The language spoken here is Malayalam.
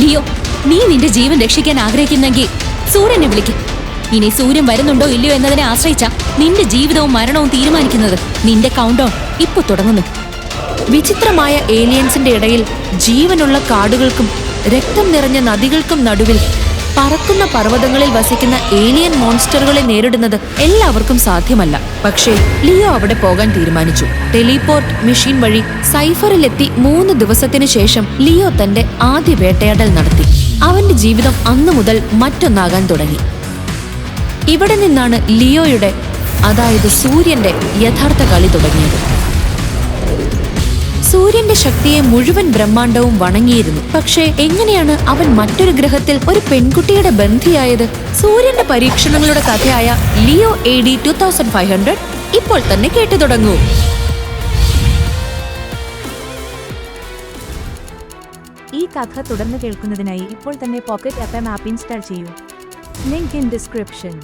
ലിയോ നീ നിന്റെ ജീവൻ രക്ഷിക്കാൻ ആഗ്രഹിക്കുന്നെങ്കിൽ സൂര്യനെ വിളിക്ക്. ഇനി സൂര്യൻ വരുന്നുണ്ടോ ഇല്ലയോ എന്നതിനെ ആശ്രയിച്ച നിന്റെ ജീവിതവും മരണവും തീരുമാനിക്കുന്നത് നിന്റെ കൗണ്ട് ഡൗൺ ഇപ്പൊ തുടങ്ങുന്നു. വിചിത്രമായ ഏലിയൻസിന്റെ ഇടയിൽ ജീവനുള്ള കാടുകൾക്കും രക്തം നിറഞ്ഞ നദികൾക്കും നടുവിൽ പറക്കുന്ന പർവതങ്ങളിൽ വസിക്കുന്ന ഏലിയൻ മോൺസ്റ്ററുകളെ നേരിടുന്നത് എല്ലാവർക്കും സാധ്യമല്ല. പക്ഷേ ലിയോ അവിടെ പോകാൻ തീരുമാനിച്ചു. ടെലിപോർട്ട് മെഷീൻ വഴി സൈഫറിലെത്തി മൂന്ന് ദിവസത്തിനു ശേഷം ലിയോ തന്റെ ആദ്യ വേട്ടയാടൽ നടത്തി. അവന്റെ ജീവിതം അന്നു മുതൽ മറ്റൊന്നാകാൻ തുടങ്ങി. ഇവിടെ നിന്നാണ് ലിയോയുടെ അതായത് സൂര്യന്റെ യഥാർത്ഥ കളി തുടങ്ങിയത്. സൂര്യന്റെ ശക്തിയെ മുഴുവൻ ബ്രഹ്മാണ്ടവും വണങ്ങിയിരുന്നു. പക്ഷേ എങ്ങനെയാണ് അവൻ മറ്റൊരു ഗ്രഹത്തിൽ ഒരു പെൺകുട്ടിയുടെ ബന്ധിയായത്? സൂര്യന്റെ പരീക്ഷണങ്ങളുടെ കഥയായ Leo A D two thousand five hundred ഇപ്പോൾ തന്നെ കേട്ടു തുടങ്ങൂ. ഈ കഥ തുടർന്ന് കേൾക്കുന്നതിനായി ഇപ്പോൾ തന്നെ പോക്കറ്റ് എം ആപ്പ് ഇൻസ്റ്റാൾ ചെയ്യൂ. Link in description.